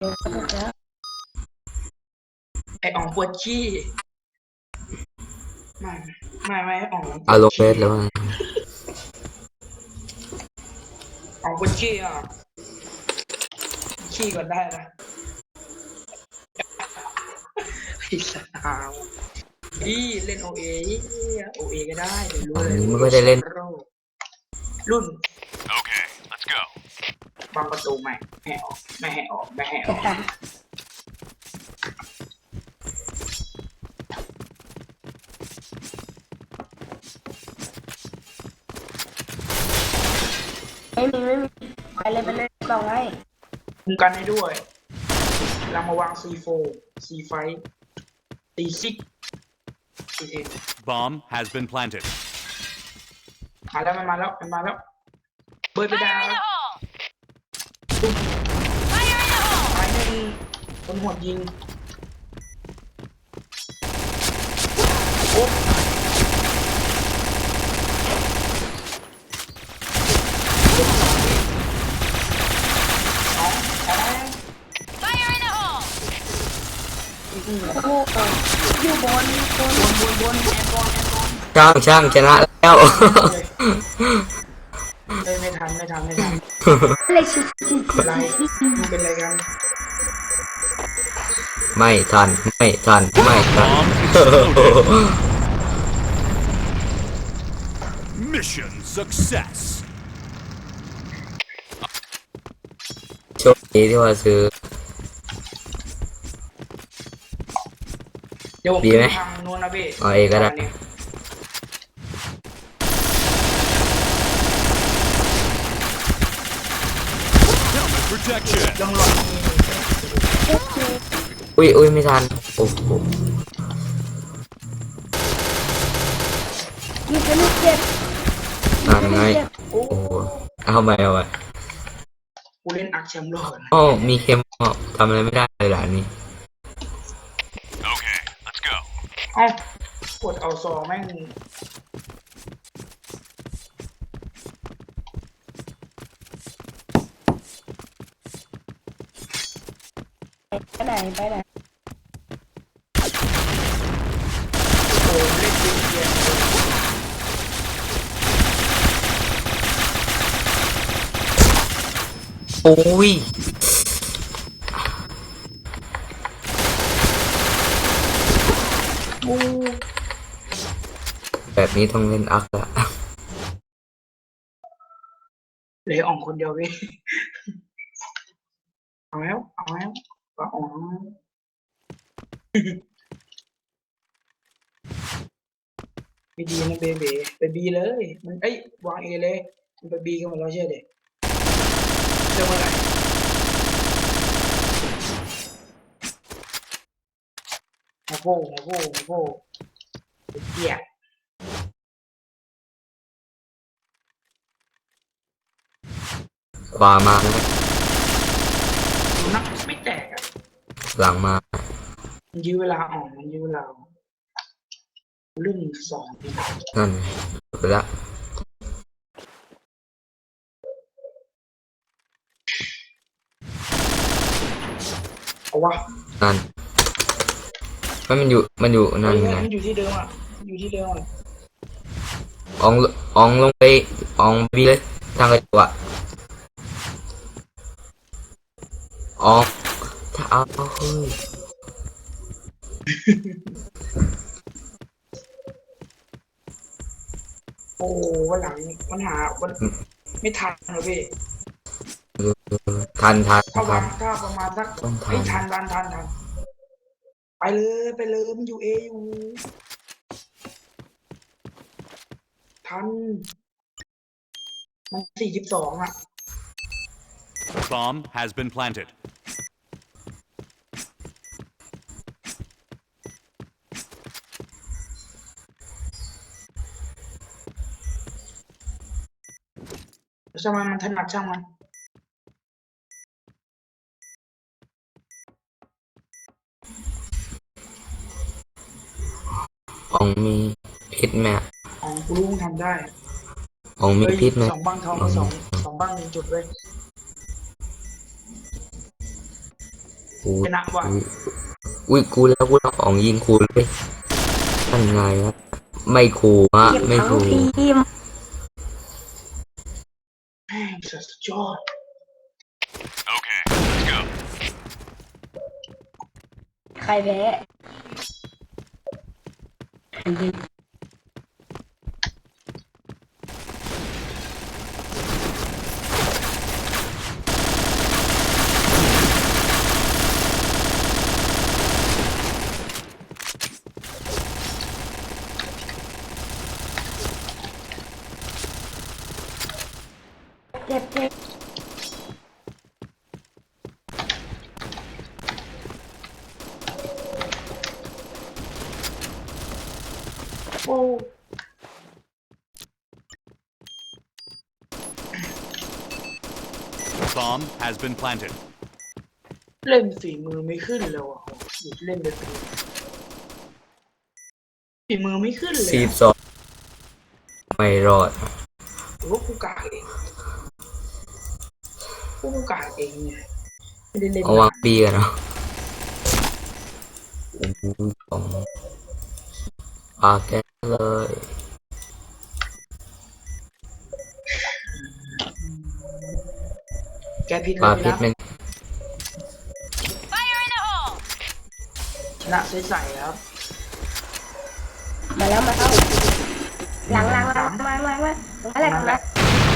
เดี๋ยวก็จะไออ่องปวดขี้ไม่ไม่ไม่ไอ้อ่องเอาลงเฟสแล้วมั้งอ่องปวดขี้อะขี้ก่อนได้นะไอ้สาวพี่เล่นโอเอโอเอก็ได้เดี๋ยวรู้อันเลยนี้ไม่ค่อยได้เล่น รุ่น Okay, let's go. บางประตูไม่ให้ออกไม่ให้ออกไม่ให้ออกไม่มีไม่มีไปเลยไปเลยบอกให้คุมกันให้ด้วยเรามาวางซีโฟซีไฟตีซิกซีเทน Bomb has been planted. มาแล้วมันมาแล้วมันมาแล้วเบิร์ดไปดาว Fire in the hole! ตายหนึ่งคนหัวยิงโอ้สองสอง Fire in the hole! โอ้โหอยู่บนบนบนบนบนแอนบอลแอนบอลช่างช่างชนะแล้วเลยไม่ทันไม่ทันไม่ทันอะไรชิชิชิไรมันเป็นอะไรกัน ไม่ทัน ไม่ทัน ไม่ทัน Bomb is exploded. Mission success. โชคดีที่ว่าซื้อ เดี๋ยวผมดีไหมทางนู้นนะพี่เอาเองก็ได้ Helmet protection. ยังหลอด อุ้ยอุ้ยไม่ทัน โอ้โหยิงกันลูกเจ็บทำไงโอ้โหเอาไปเอาไปกูเล่นอักแชมป์โลกนะโอ้มีเค็มอะทำอะไรไม่ได้เลยหลานนี้ Okay, let's go. เอ้ากดเอาซอแม่ง ไปไหนไปไหนโอ้เล่นเกมเกียร์โอ้ยกูแบบนี้ต้องเล่นอักละเหลยอ่องคนเดียวพี่เอาแล้วเอาแล้ว ก็อ่อไม่ดีนะเบเบไปบีเลย มันเอ้ยวางเอเลยมันไปบีกันหมดแล้วเชื่อเด็กเจอมื่อไหร่มาโผล่มาโผล่มาโผล่ไอ้เกียขวามานะดูนักไม่แตกอะ หลังมามันยื้อเวลาอ่อนมันยื้อเวลาอ่อนเรื่องสองนี่นั่นไปละเอาวะนั่นไม่มันอยู่มันอยู่นั่นเฮ้ยไงมันอยู่ที่เดิมอะอยู่ที่เดิมอะอองอองลงไปอองบีเลยทางกระจกอะออง ถ้าเอาเฮ้ยโอ้วันหลังมันหาวันไม่ทันเหรอพี่ทันทันถ้าทัวานงถ้าประมาณสักต้องทันไม่ทันทันทันทันไปเลยไปเลยมันอยู่เออยู่ทัน มันสี่สิบสองอะ Bomb has been planted. ช่างมันมันถนัดช่างมันอองมีพิษไหมอะของกูรู้มึงทำได้อองมีเฮ้ยพิษไหมสองบ้างทองก็สองสองบ้างหนึ่งจุดเลย กูชนะว่ะ อุ้ยกูแล้วกูแล้วของยิงคูเลยนั่นไงฮะไม่คูฮะเก็บไม่ทั้งคูทีม แม่ง สุดยอด Okay, let's go. ใครแพ้อันนี้ เจ็บเจ็บโอ้ Bomb has been planted. เล่นฝีมือไม่ขึ้นเลยว่ะหยุดเล่นเลยเป็นฝีมือไม่ขึ้นเลยสี่อะสองไม่รอดฮะหรือว่ากูกา กเองกูกากเองไงไม่ได้เล่นเอาวางปีกันเนาะโอ้โหของปาแกนเลยแกพิษเลปายพิษนะแม่ง Fire in the hole! ชนะใสๆครับมาแล้วมาแล้วหลังหลังหลังมามามาตรงนั้นแหละตรงนั้นแหละ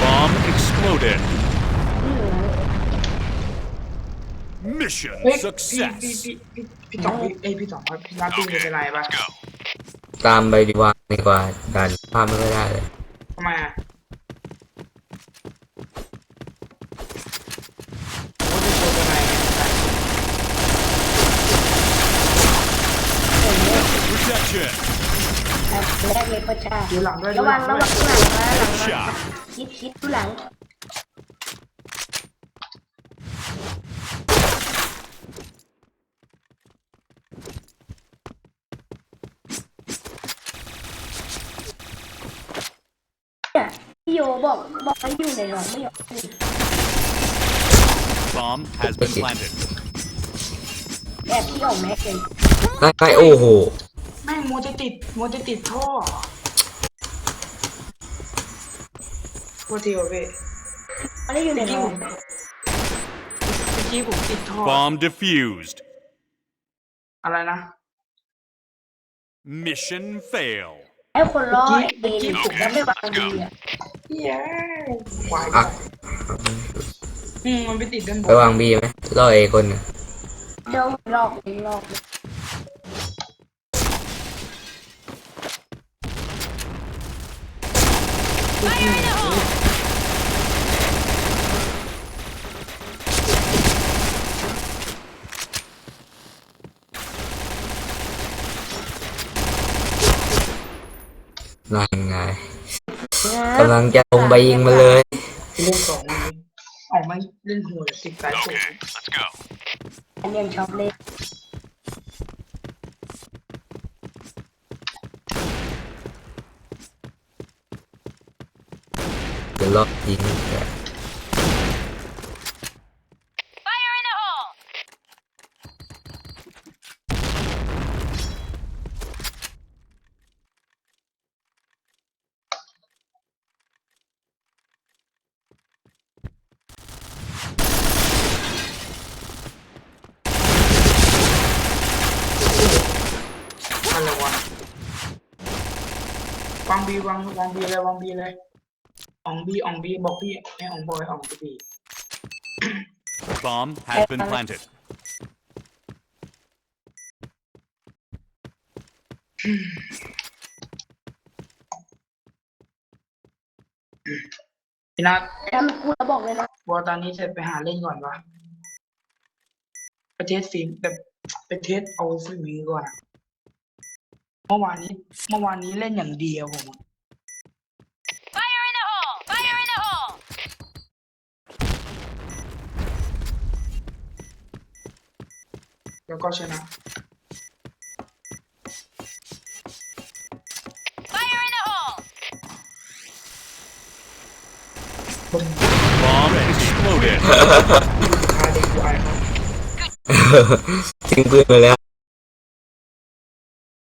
Bomb exploded. อืม Mission เฮ้ยพี่พี่ success. พี่พี่พี่ต๋องพี่เอ้ยพี่ต๋องครับพี่นัทพี่เป็นไรปะ go. ตามไปดีกว่าดีกว่าดันภาพไม่ค่อยได้เลยทำไมอะโอ้จะโชว์เป็นไรเนี่ย Protection. ครับแรกเลยประชาดูหลังด้วยระวังดูระหลัวังงด้วยหลังนะหลังมา Shot. คิดคิดดูหลัง พี่โยบอกบอกให้อยู่ในหลองไม่ยอมอยู่ Bomb has been planted. แอบพี่ออกแม็กเลยนั่นไงโอ้โห แม่งมัวจะติดมัวจะติดท่อว่าเทียวเว้ยไม่ได้อยู่ในเมื่อหลกี้อผงมเมื่อกี้ผมติดท่อ Bomb defused. อะไรนะ Mission fail. ให้คนรอเมื่เออกี้งแล้วไม่วางดีอะเย้ควายอะอืมมันไปติดด้านบไปวางนบีไหมรอเอคนหนึ่งเดี๋ยวหลอกเองหลอกเอง Fire in the hole! นั่นไงกำลังจะลงไปยิงมาเลยล่นสองออกมาเล่นหัวสิบสายสูง let's go. อันยังชอบเล่นจะรอบยิงแต่ Fire in the hole! อะไรวะวาง บีวางวางบีเลยวางบีเลยอองบีอองบีบอกพี่ให้อองบอยอองบี Bomb has been planted. พี่นัทถ้ามันกูจะบอกเลยนะบอตอนนี้เสร็จไปหาเล่นก่อนวะไปเทสฟิล์มแบบไปเทสเอาฟิล์มก่อนอะ เมื่อวานนี้เมื่อวานนี้เล่นอย่างเดียวผมอะ Fire in the hole! Fire in the hole! แล้วก็ชนะ Fire in the hole! บน Bomb exploded. คาเด็กวายครับ ทิ้งปืนไปแล้ว